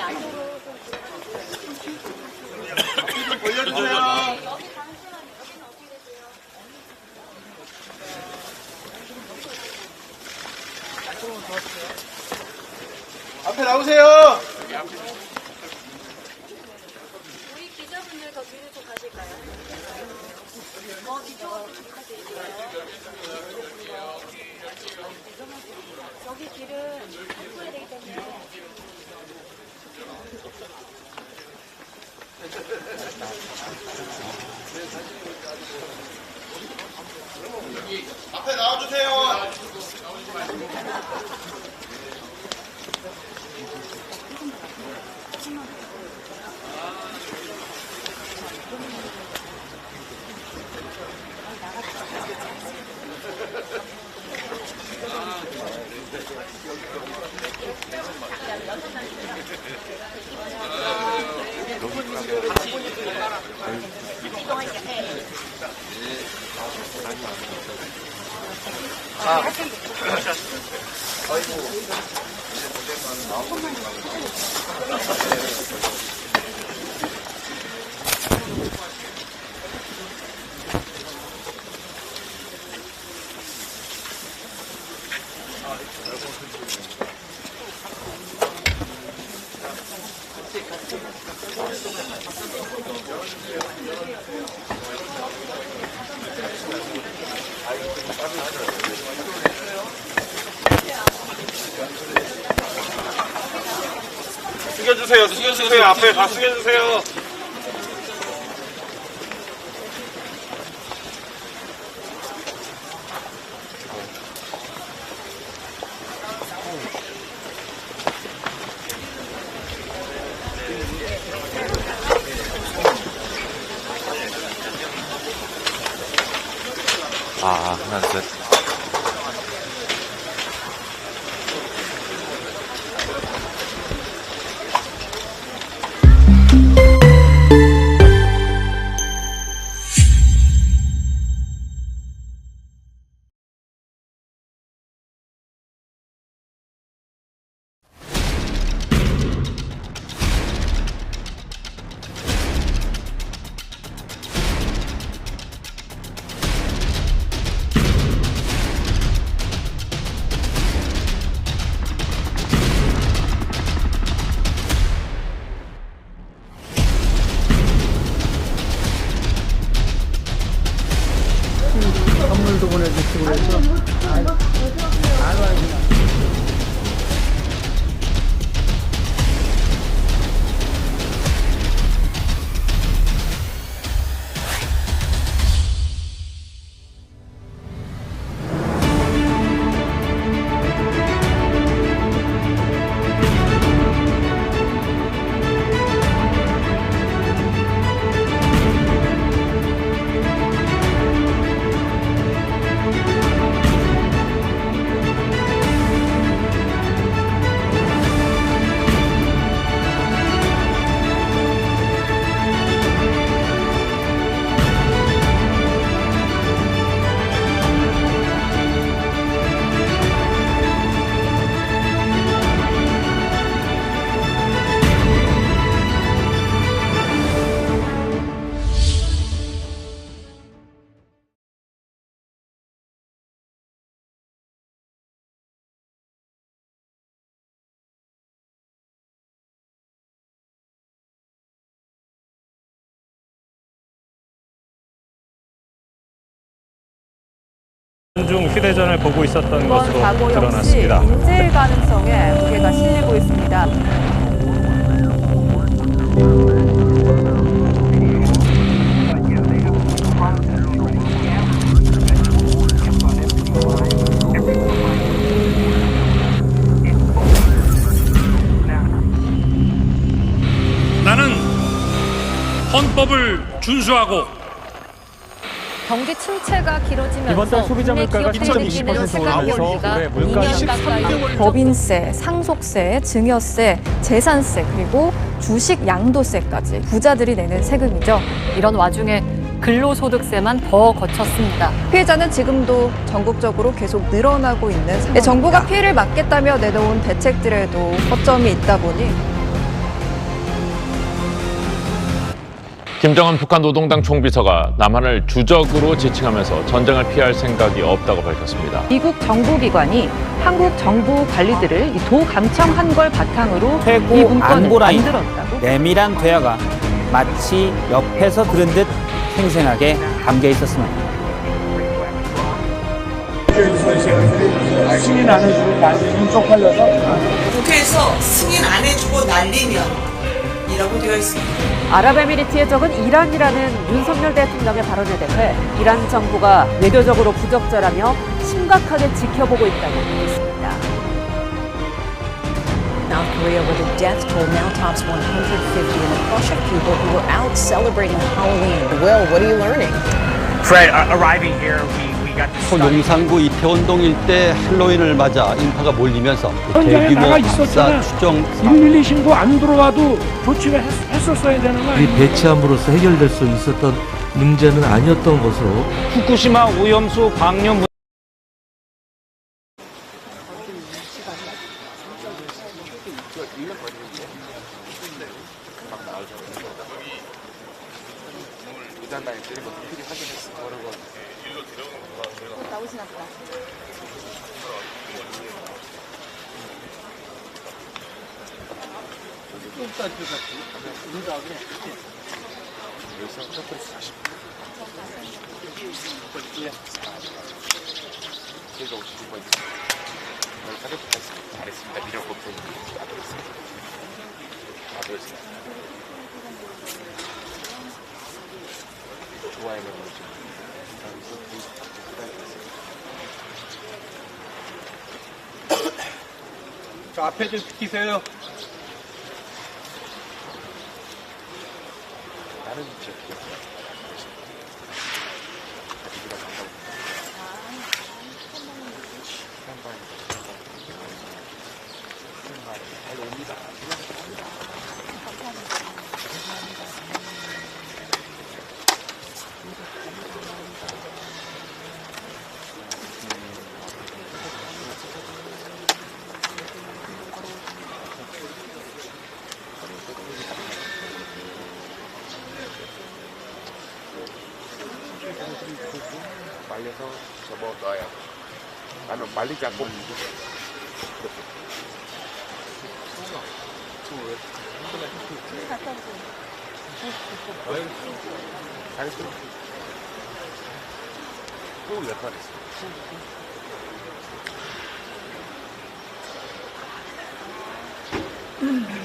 안쪽으로 좀 올려주세요. 앞에 나오세요. 우리 기자분들 더 뒤로 좀 가실까요? 어, 뒤쪽으로 좀 부탁드릴게요. 저기 길은 확보해야 되기 때문에 앞에 나와주세요. 아, 아이고. 숙여주세요. 숙여주세요. 앞에 다 숙여주세요. 중 휴대전을 보고 있었던 것으로 사고 역시 드러났습니다. 인질 가능성에 무게가 실리고 있습니다. 나는 헌법을 준수하고 경기 침체가 길어지면서 이번 달 소비자 물가가 기업들이 느끼는 3.20% 체감 오르면서 경기가 올해 물가 2년 가까이 법인세, 상속세, 증여세, 재산세 그리고 주식 양도세까지 부자들이 내는 세금이죠. 이런 와중에 근로소득세만 더 거쳤습니다. 피해자는 지금도 전국적으로 계속 늘어나고 있는 상황입니다. 정부가 피해를 막겠다며 내놓은 대책들에도 허점이 있다 보니 김정은 북한 노동당 총비서가 남한을 주적으로 지칭하면서 전쟁을 피할 생각이 없다고 밝혔습니다. 미국 정보기관이 한국 정보 관리들을 이 도감청한 걸 바탕으로 이 문건을 만들었다고 내밀한 대화가 마치 옆에서 들은 듯 생생하게 담겨 있었습니다. 국회에서 승인 안 해주고 날리면 이라고 되어 있습니다. 아랍에미리트의 적은 이란이라는 윤석열 대통령의 발언에 대해 이란 정부가 외교적으로 부적절하며 심각하게 지켜보고 있다고 했습니다. South Korea where the death toll now tops 150 and a crush of people who were out celebrating Halloween. Will, what are you learning? Fred, uh, arriving here, we, 용산구 이태원동 일대 할로윈을 맞아 인파가 몰리면서 대규모 사 추정 112 신고 안 들어와도 조치를 했, 했었어야 되는 거 아니에요? 배치함으로써 해결될 수 있었던 문제는 아니었던 것으로 후쿠시마 오염수 방류 저 앞에 좀 비키세요. 말려서 접어 넣어야 돼. 나는 말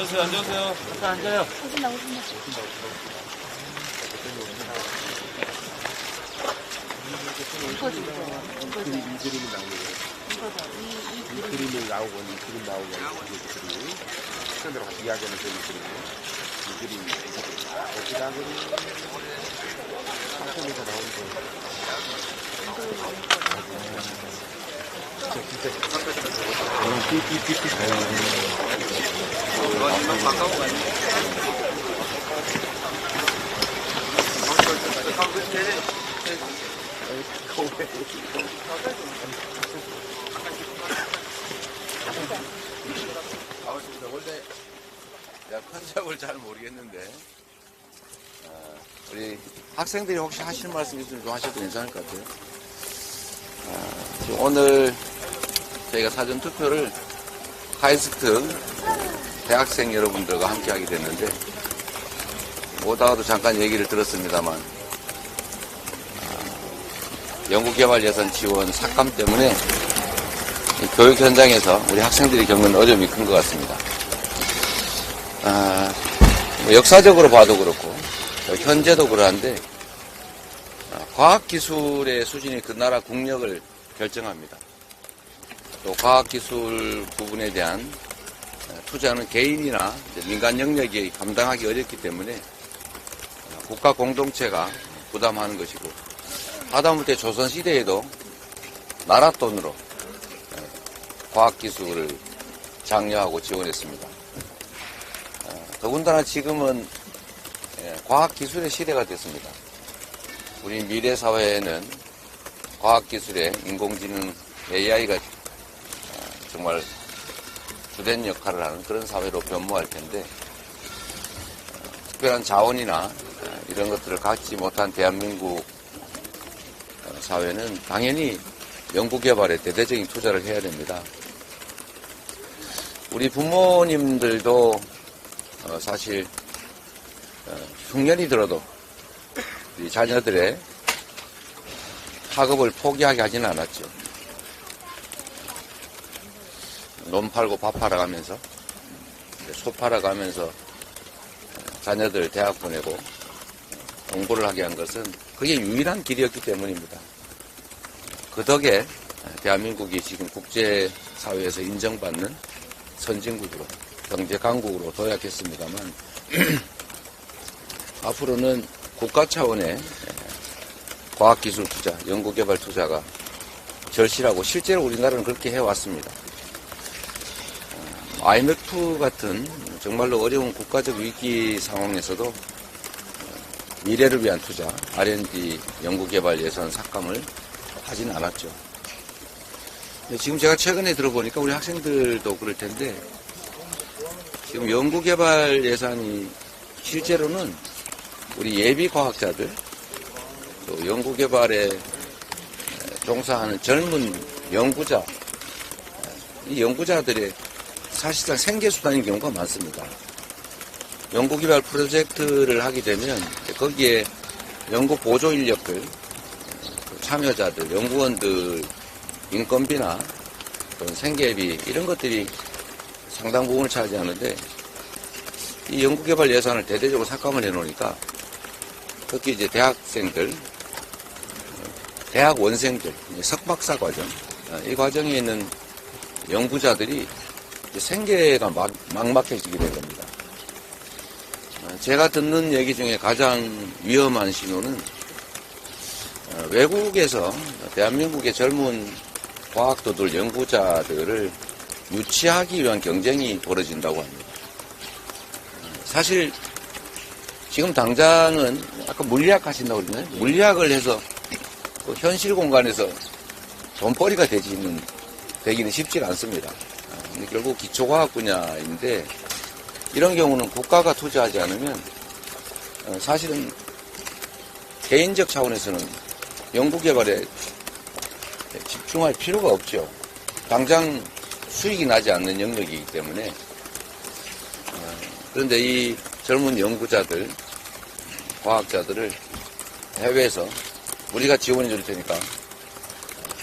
리지 않고 잘했어. 또 역할했어. 앉으세요, 앉으세요. 앉아요. 그림이 나오고 이 그림 나오고 이 그림이 시간대로 같이 이야기하는 그림 그림이 이 그림이 어디다 그림 상품에서 나오는 거 원래 내가 컨셉을 잘 모르겠는데 어, 우리 학생들이 혹시 하실 말씀 있으면 좀 하셔도 괜찮을 것 같아요. 어, 지금 오늘 저희가 사전 투표를 카이스트 대학생 여러분들과 함께 하게 됐는데 오다가도 잠깐 얘기를 들었습니다만 어, 연구개발 예산 지원 삭감 때문에 이 교육 현장에서 우리 학생들이 겪는 어려움이 큰 것 같습니다. 아, 뭐 역사적으로 봐도 그렇고 또 현재도 그러한데 아, 과학기술의 수준이 그 나라 국력을 결정합니다. 또 과학기술 부분에 대한 어, 투자는 개인이나 민간 영역이 감당하기 어렵기 때문에 어, 국가 공동체가 부담하는 것이고 하다못해 조선시대에도 나라 돈으로 어, 과학기술을 장려하고 지원했습니다. 어, 더군다나 지금은 예, 과학기술의 시대가 됐습니다. 우리 미래 사회에는 과학기술에 인공지능 AI가 정말 주된 역할을 하는 그런 사회로 변모할 텐데 어, 특별한 자원이나 어, 이런 것들을 갖지 못한 대한민국 어, 사회는 당연히 연구개발에 대대적인 투자를 해야 됩니다. 우리 부모님들도 어, 사실 어, 흉년이 들어도 자녀들의 학업을 포기하게 하지는 않았죠. 논 팔고 밥 팔아가면서 소 팔아가면서 자녀들 대학 보내고 공부를 하게 한 것은 그게 유일한 길이었기 때문입니다. 그 덕에 대한민국이 지금 국제사회에서 인정받는 선진국으로 경제 강국으로 도약했습니다만 앞으로는 국가 차원의 과학기술 투자, 연구개발 투자가 절실하고 실제로 우리나라는 그렇게 해왔습니다. IMF 같은 정말로 어려운 국가적 위기 상황에서도 미래를 위한 투자, R&D 연구개발 예산 삭감을 하진 않았죠. 지금 제가 최근에 들어보니까 우리 학생들도 그럴 텐데 지금 연구개발 예산이 실제로는 우리 예비 과학자들 또 연구개발에 종사하는 젊은 연구자 이 연구자들의 사실상 생계수단인 경우가 많습니다. 연구개발 프로젝트를 하게 되면 거기에 연구 보조 인력들, 참여자들, 연구원들 인건비나 생계비 이런 것들이 상당 부분을 차지하는데 이 연구개발 예산을 대대적으로 삭감을 해놓으니까 특히 이제 대학생들, 대학 원생들, 석박사 과정 이 과정에 있는 연구자들이 생계가 막, 막막해지게 된 겁니다. 제가 듣는 얘기 중에 가장 위험한 신호는 어, 외국에서 대한민국의 젊은 과학도들, 연구자들을 유치하기 위한 경쟁이 벌어진다고 합니다. 사실 지금 당장은 아까 물리학 하신다고 그러나요? 물리학을 해서 그 현실 공간에서 돈벌이가 되지는, 되기는 쉽지가 않습니다. 결국 기초과학 분야인데 이런 경우는 국가가 투자하지 않으면 어, 사실은 개인적 차원에서는 연구개발에 집중할 필요가 없죠. 당장 수익이 나지 않는 영역이기 때문에 어, 그런데 이 젊은 연구자들, 과학자들을 해외에서 우리가 지원해 줄 테니까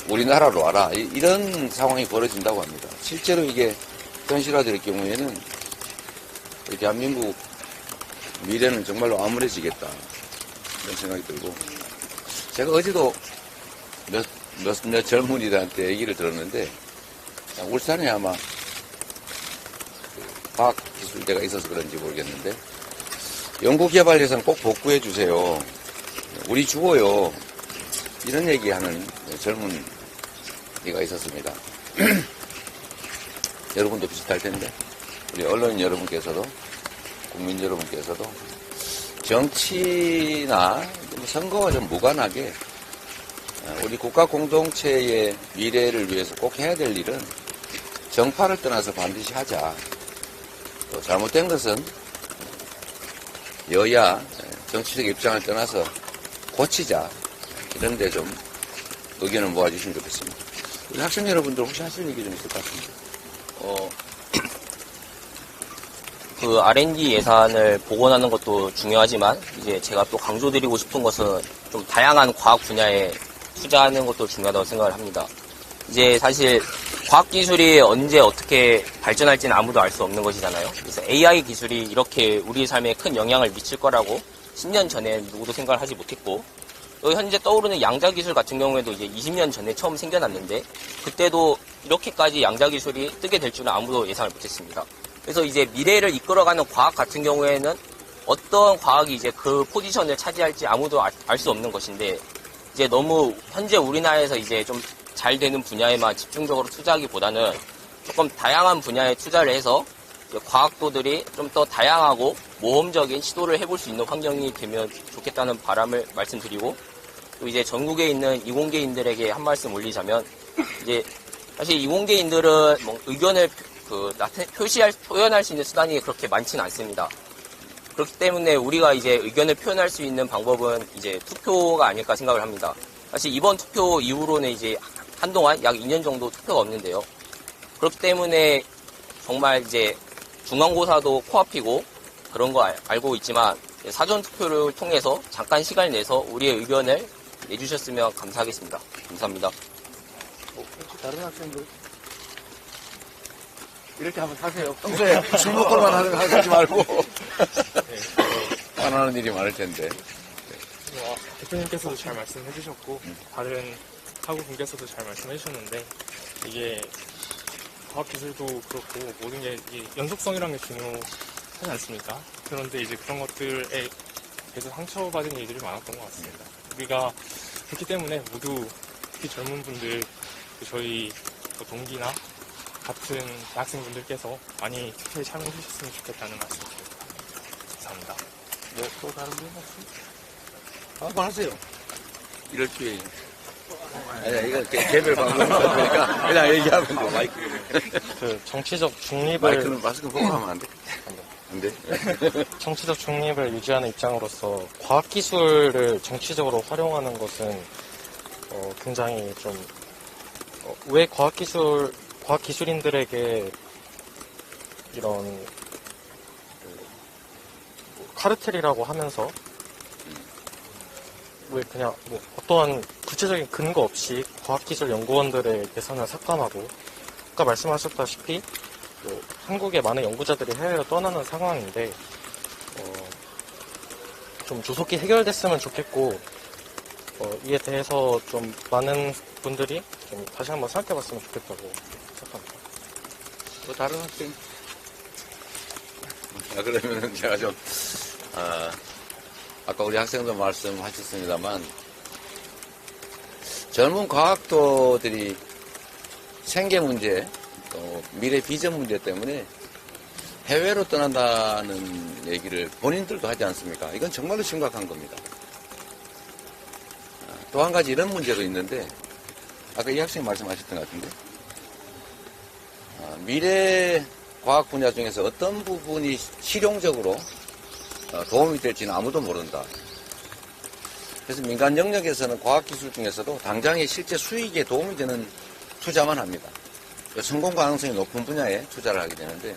우리나라로 와라. 이- 이런 상황이 벌어진다고 합니다. 실제로 이게 현실화될 경우에는 이 대한민국 미래는 정말로 암울해지겠다. 이런 생각이 들고. 제가 어제도 몇, 몇, 몇 젊은이들한테 얘기를 들었는데, 울산에 아마 그 과학기술대가 있어서 그런지 모르겠는데, 연구개발 예산 꼭 복구해 주세요. 우리 죽어요. 이런 얘기하는 젊은 이가 있었습니다. 여러분도 비슷할 텐데 우리 언론인 여러분께서도 국민 여러분께서도 정치나 뭐 선거와 좀 무관하게 어, 우리 국가 공동체의 미래를 위해서 꼭 해야 될 일은 정파를 떠나서 반드시 하자. 또 잘못된 것은 여야 정치적 입장을 떠나서 고치자. 이런 데 좀 의견을 모아주시면 좋겠습니다. 우리 학생 여러분들 혹시 하실 얘기 좀 있을 것 같은데. 어, 그 R&D 예산을 복원하는 것도 중요하지만 이제 제가 또 강조드리고 싶은 것은 좀 다양한 과학 분야에 투자하는 것도 중요하다고 생각을 합니다. 이제 사실 과학 기술이 언제 어떻게 발전할지는 아무도 알 수 없는 것이잖아요. 그래서 AI 기술이 이렇게 우리 삶에 큰 영향을 미칠 거라고 10년 전에 누구도 생각을 하지 못했고 또 현재 떠오르는 양자 기술 같은 경우에도 이제 20년 전에 처음 생겨났는데 그때도 이렇게까지 양자 기술이 뜨게 될 줄은 아무도 예상을 못했습니다. 그래서 이제 미래를 이끌어가는 과학 같은 경우에는 어떤 과학이 이제 그 포지션을 차지할지 아무도 알 수 없는 것인데 이제 너무 현재 우리나라에서 이제 좀 잘 되는 분야에만 집중적으로 투자하기보다는 조금 다양한 분야에 투자를 해서 과학도들이 좀 더 다양하고 모험적인 시도를 해볼 수 있는 환경이 되면 좋겠다는 바람을 말씀드리고 또 이제 전국에 있는 이공계인들에게 한 말씀 올리자면 이제 사실 이공계인들은 뭐 의견을 그 나타- 표시할 표현할 수 있는 수단이 그렇게 많지는 않습니다. 그렇기 때문에 우리가 이제 의견을 표현할 수 있는 방법은 이제 투표가 아닐까 생각을 합니다. 사실 이번 투표 이후로는 이제 한동안 약 2년 정도 투표가 없는데요. 그렇기 때문에 정말 이제 중간고사도 코앞이고 그런 거 알- 알고 있지만 사전 투표를 통해서 잠깐 시간을 내서 우리의 의견을 내주셨으면 감사하겠습니다. 감사합니다. 다른 학생들 이렇게 한번 사세요. 평소에 술 먹고만 하는 거 하지 말고 안 하는 일이 많을 텐데. 어, 대표님께서도 잘 말씀해 주셨고 다른 하구분께서도 잘 말씀해 주셨는데 이게 과학 기술도 그렇고 모든 게 연속성이라는 게 중요하지 않습니까? 그런데 이제 그런 것들에 계속 상처받은 일들이 많았던 것 같습니다. 우리가 그렇기 때문에 모두 특히 젊은 분들 그 저희 그 동기나 같은 대학생분들께서 많이 투표에 참여해 주셨으면 좋겠다는 말씀 드립니다. 감사합니다. 네, 또 다른 분 혹시? 한번 하세요. 이럴 기회. 아니, 이거 개- 개별 방송이니까 그냥 얘기하면 돼, 마이크. 그 정치적 중립을 마이크는 마스크 보고 하면 안 돼. 안 돼? 정치적 중립을 유지하는 입장으로서 과학기술을 정치적으로 활용하는 것은 어, 굉장히 좀 어, 왜 과학기술 과학기술인들에게 이런 그, 뭐 카르텔이라고 하면서 왜 그냥 뭐 어떠한 구체적인 근거 없이 과학기술 연구원들의 예산을 삭감하고 아까 말씀하셨다시피 뭐 한국의 많은 연구자들이 해외로 떠나는 상황인데 어, 좀 조속히 해결됐으면 좋겠고 어, 이에 대해서 좀 많은 분들이 좀 다시 한번 생각해봤으면 좋겠다고 생각합니다. 또 다른 학생? 아, 그러면은 제가 좀, 아, 아까 우리 학생도 말씀하셨습니다만, 젊은 과학도들이 생계 문제, 또 미래 비전 문제 때문에 해외로 떠난다는 얘기를 본인들도 하지 않습니까? 이건 정말로 심각한 겁니다. 또 한 가지 이런 문제도 있는데, 아까 이 학생이 말씀하셨던 것 같은데, 아, 미래 과학 분야 중에서 어떤 부분이 실용적으로 어, 도움이 될지는 아무도 모른다. 그래서 민간 영역에서는 과학기술 중에서도 당장의 실제 수익에 도움이 되는 투자만 합니다. 성공 가능성이 높은 분야에 투자를 하게 되는데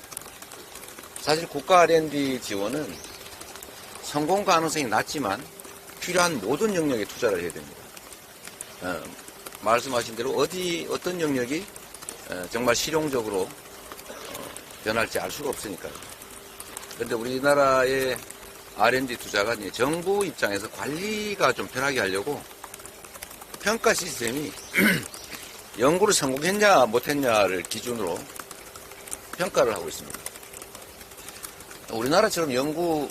사실 국가 R&D 지원은 성공 가능성이 낮지만 필요한 모든 영역에 투자를 해야 됩니다. 어, 말씀하신 대로 어디 어떤 영역이 어, 정말 실용적으로 어, 변할지 알 수가 없으니까요. 그런데 우리나라의 R&D 투자가 정부 입장에서 관리가 좀 편하게 하려고 평가 시스템이 연구를 성공했냐 못했냐를 기준으로 평가를 하고 있습니다. 우리나라처럼 연구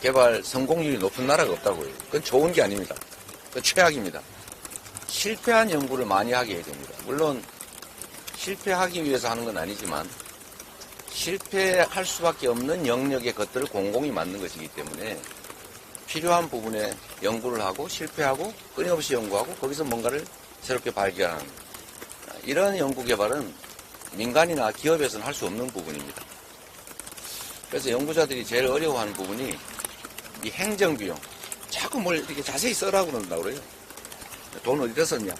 개발 성공률이 높은 나라가 없다고요. 그건 좋은 게 아닙니다. 그건 최악입니다. 실패한 연구를 많이 하게 해야 됩니다. 물론 실패하기 위해서 하는 건 아니지만 실패할 수밖에 없는 영역의 것들을 공공이 만든 것이기 때문에 필요한 부분에 연구를 하고 실패하고 끊임없이 연구하고 거기서 뭔가를 새롭게 발견하는 이런 연구 개발은 민간이나 기업에서는 할 수 없는 부분입니다. 그래서 연구자들이 제일 어려워하는 부분이 이 행정비용. 자꾸 뭘 이렇게 자세히 써라고 그런다고 그래요. 돈 어디다 썼냐?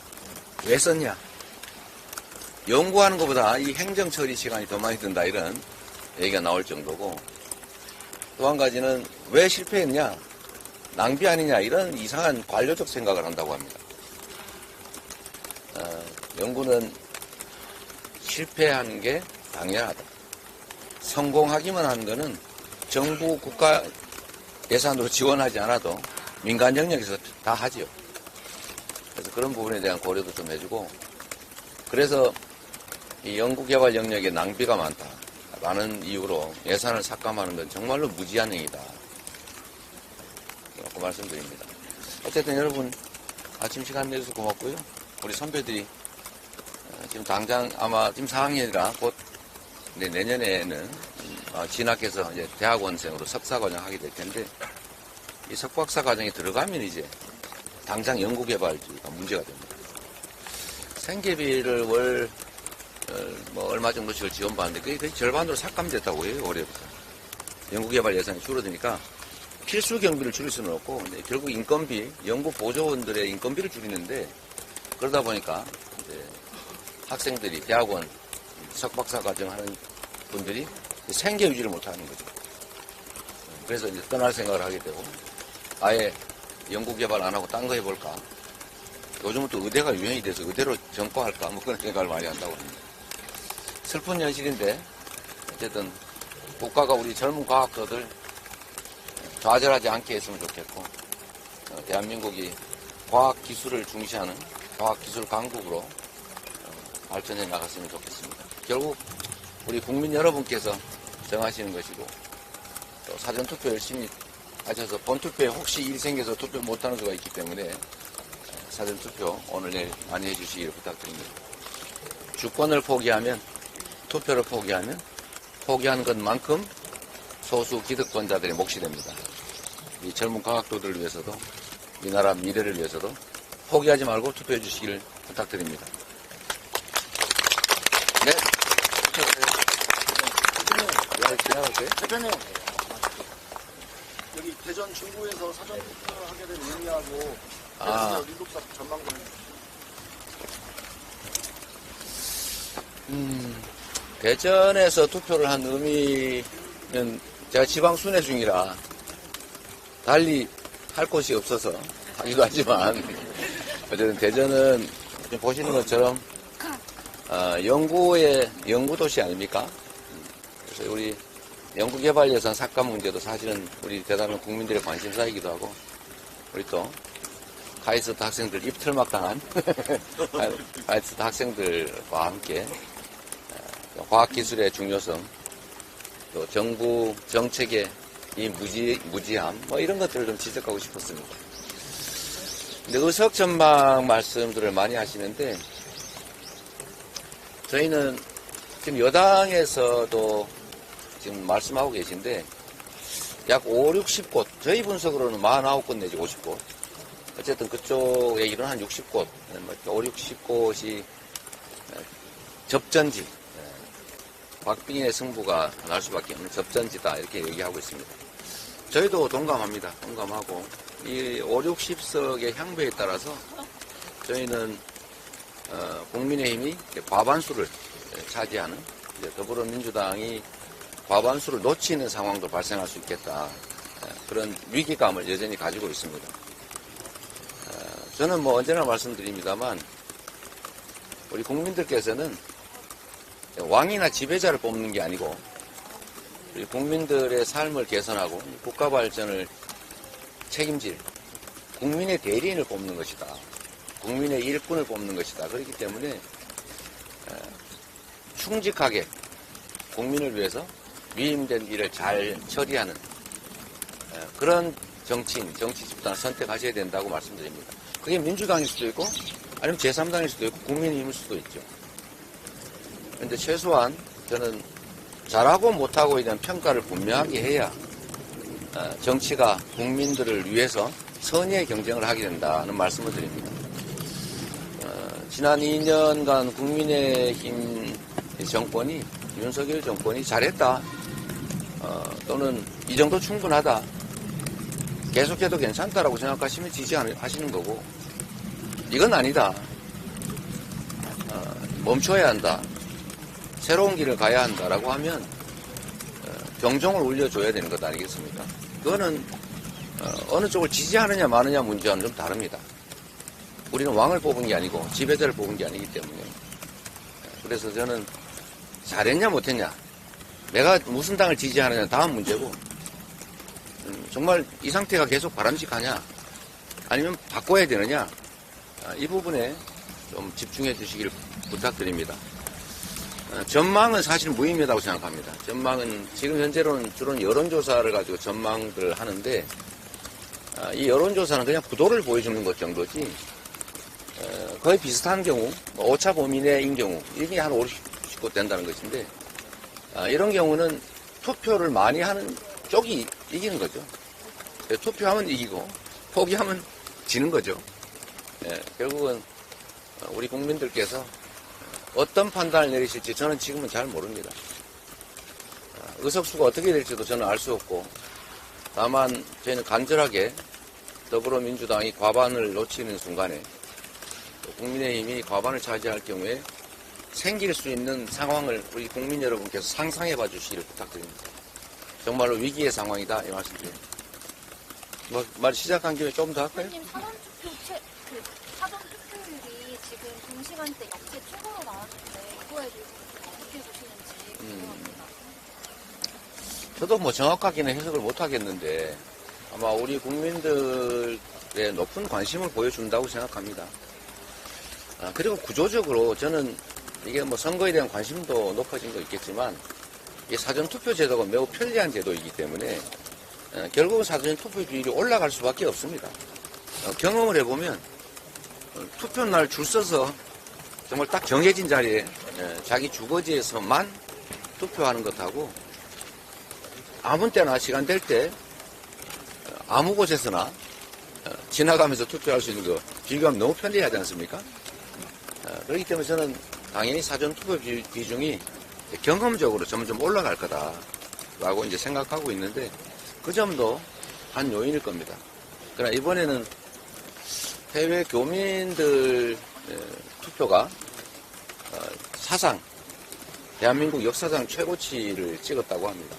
왜 썼냐? 연구하는 것보다 이 행정 처리 시간이 더 많이 든다 이런 얘기가 나올 정도고 또 한 가지는 왜 실패했냐? 낭비 아니냐 이런 이상한 관료적 생각을 한다고 합니다. 어, 연구는 실패하는 게 당연하다. 성공하기만 하는 거는 정부 국가 예산으로 지원하지 않아도 민간 영역에서 다 하지요. 그래서 그런 부분에 대한 고려도 좀 해주고 그래서 이 연구개발 영역에 낭비가 많다. 라는 이유로 예산을 삭감하는 건 정말로 무지한 행위다. 라고 말씀드립니다. 어쨌든 여러분 아침 시간 내주셔서 고맙고요. 우리 선배들이 어, 지금 당장 아마 지금 4학년이라 곧 내- 내년에는 어, 진학해서 이제 대학원생으로 석사 과정 하게 될 텐데 이 석박사 과정에 들어가면 이제 당장 연구개발주가 문제가 됩니다. 생계비를 월, 어, 뭐, 얼마 정도씩을 지원받는데, 그게 거의 절반으로 삭감됐다고 해요, 올해부터. 연구개발 예산이 줄어드니까, 필수 경비를 줄일 수는 없고, 결국 인건비, 연구 보조원들의 인건비를 줄이는데, 그러다 보니까, 이제 학생들이, 대학원, 석박사 과정 하는 분들이 생계 유지를 못 하는 거죠. 그래서 이제 떠날 생각을 하게 되고, 아예 연구 개발 안 하고 딴 거 해볼까. 요즘은 또 의대가 유행이 돼서 의대로 전과할까 뭐 그런 생각을 많이 한다고 합니다. 슬픈 현실인데 어쨌든 국가가 우리 젊은 과학자들 좌절하지 않게 했으면 좋겠고 어, 대한민국이 과학 기술을 중시하는 과학 기술 강국으로 어, 발전해 나갔으면 좋겠습니다. 결국 우리 국민 여러분께서 정하시는 것이고 또 사전 투표 열심히 하셔서 본투표에 혹시 일 생겨서 투표 못하는 수가 있기 때문에 사전 투표 오늘 내일 많이 해주시기를 부탁드립니다. 주권을 포기하면 투표를 포기하면 포기한 것만큼 소수 기득권자들의 몫이 됩니다. 이 젊은 과학도들을 위해서도 이 나라 미래를 위해서도 포기하지 말고 투표해 주시기를 부탁드립니다. 네. 지나갈게요. 대표님 여기 대전 중구에서 사전 투표를 하게 된 의미하고 아. 일곱사 전망 좀 음, 대전에서 투표를 한 의미는 제가 지방 순회 중이라 달리 할 곳이 없어서 하기도 하지만 어쨌든 대전은 보시는 것처럼 어, 연구의 연구도시 아닙니까? 그래서 우리 연구개발 예산 삭감 문제도 사실은 우리 대단한 국민들의 관심사이기도 하고 우리 또 카이스트 학생들 입틀막 당한 카이스트 학생들과 함께 어, 과학기술의 중요성, 또 정부 정책의 이 무지, 무지함, 뭐 이런 것들을 좀 지적하고 싶었습니다. 근데 의석 전망 말씀들을 많이 하시는데, 저희는 지금 여당에서도 지금 말씀하고 계신데, 약 5, 60곳, 저희 분석으로는 49곳 내지 50곳, 어쨌든 그쪽 얘기로는 한 60곳, 5, 60곳이 접전지, 박빙의 승부가 날 수밖에 없는 접전지다 이렇게 얘기하고 있습니다. 저희도 동감합니다. 동감하고 이 5, 60석의 향배에 따라서 저희는 어, 국민의힘이 과반수를 차지하는 더불어민주당이 과반수를 놓치는 상황도 발생할 수 있겠다. 예, 그런 위기감을 여전히 가지고 있습니다. 어, 저는 뭐 언제나 말씀드립니다만 우리 국민들께서는 왕이나 지배자를 뽑는 게 아니고 우리 국민들의 삶을 개선하고 국가 발전을 책임질 국민의 대리인을 뽑는 것이다. 국민의 일꾼을 뽑는 것이다. 그렇기 때문에 에, 충직하게 국민을 위해서 위임된 일을 잘 처리하는 에, 그런 정치인, 정치 집단을 선택하셔야 된다고 말씀드립니다. 그게 민주당일 수도 있고 아니면 제3당일 수도 있고 국민의힘일 수도 있죠. 근데 최소한 저는 잘하고 못하고에 대한 평가를 분명하게 해야 어, 정치가 국민들을 위해서 선의의 경쟁을 하게 된다는 말씀을 드립니다. 어, 지난 2년간 국민의힘 정권이 윤석열 정권이 잘했다 어, 또는 이 정도 충분하다. 계속해도 괜찮다라고 생각하시면 지지하시는 거고. 이건 아니다. 어, 멈춰야 한다. 새로운 길을 가야 한다라고 하면 어, 경종을 울려줘야 되는 것 아니겠습니까? 그거는 어, 느 쪽을 지지하느냐 마느냐 문제와는 좀 다릅니다. 우리는 왕을 뽑은 게 아니고 지배자를 뽑은 게 아니기 때문에. 그래서 저는 잘했냐 못했냐 내가 무슨 당을 지지하느냐 다음 문제고 음, 정말 이 상태가 계속 바람직하냐 아니면 바꿔야 되느냐? 아, 이 부분에 좀 집중해 주시길 부탁드립니다. 어, 전망은 사실 무의미하다고 생각합니다. 전망은 지금 현재로는 주로 여론조사를 가지고 전망들을 하는데 아, 이 여론조사는 그냥 구도를 보여주는 것 정도지 어, 거의 비슷한 경우 뭐 오차 범위 내인 경우 이게 한 50곳 된다는 것인데 아, 이런 경우는 투표를 많이 하는 쪽이 이기는 거죠. 예, 투표하면 이기고 포기하면 지는 거죠. 예, 결국은 어, 우리 국민들께서 어떤 판단을 내리실지 저는 지금은 잘 모릅니다. 아, 의석수가 어떻게 될지도 저는 알 수 없고 다만 저희는 간절하게 더불어민주당이 과반을 놓치는 순간에 또 국민의힘이 과반을 차지할 경우에 생길 수 있는 상황을 우리 국민 여러분께서 상상해 봐 주시기를 부탁드립니다. 정말로 위기의 상황이다 이 말씀드립니다. 뭐, 말 시작한 김에 조금 더 할까요? 선생님 사전 투표 최, 그 사전 투표율이 지금 동시간대 역대 최고로 나왔는데 이거에 대해서 어떻게 보시는지 궁금합니다. 저도 뭐 정확하게는 해석을 못 하겠는데 아마 우리 국민들의 높은 관심을 보여준다고 생각합니다. 아, 그리고 구조적으로 저는 이게 뭐 선거에 대한 관심도 높아진 거 있겠지만 이 사전투표 제도가 매우 편리한 제도이기 때문에 어, 결국은 사전투표 비율이 올라갈 수밖에 없습니다. 어, 경험을 해보면 어, 투표 날 줄 서서 정말 딱 정해진 자리에 에, 자기 주거지에서만 투표하는 것하고 아무 때나 시간 될 때 아무 곳에서나 어, 지나가면서 투표할 수 있는 거 비교하면 너무 편리하지 않습니까? 어, 그렇기 때문에 저는 당연히 사전 투표 비- 비중이 경험적으로 점점 올라갈 거다라고 이제 생각하고 있는데 그 점도 한 요인일 겁니다. 그러나 이번에는 해외 교민들 에, 투표가 어, 사상 대한민국 역사상 최고치를 찍었다고 합니다.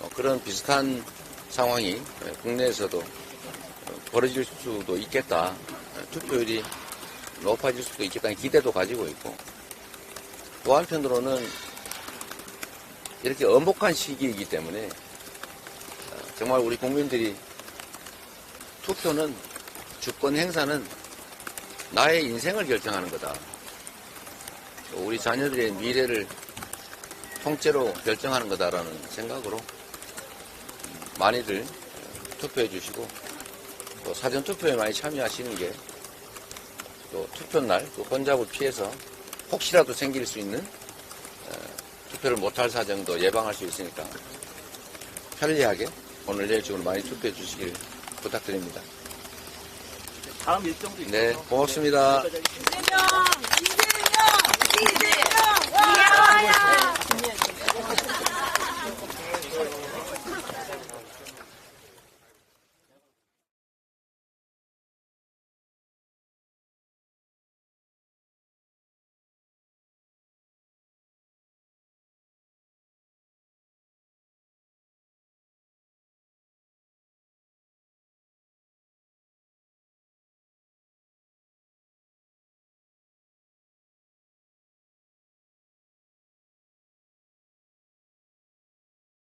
어, 그런 비슷한 상황이 에, 국내에서도 어, 벌어질 수도 있겠다. 어, 투표율이 높아질 수도 있겠다는 기대도 가지고 있고 또 한편으로는 이렇게 엄복한 시기이기 때문에 어, 정말 우리 국민들이 투표는 주권 행사는 나의 인생을 결정하는 거다. 또 우리 자녀들의 미래를 통째로 결정하는 거다라는 생각으로 많이들 투표해 주시고 또 사전 투표에 많이 참여하시는 게 또 투표 날 또 혼잡을 피해서 혹시라도 생길 수 있는 어, 투표를 못할 사정도 예방할 수 있으니까 편리하게 오늘 내일 중으로 많이 투표해 주시길 부탁드립니다. 다음 일정도 있어요. 네, 고맙습니다. 이재명! 이재명! 이재명! 이재명!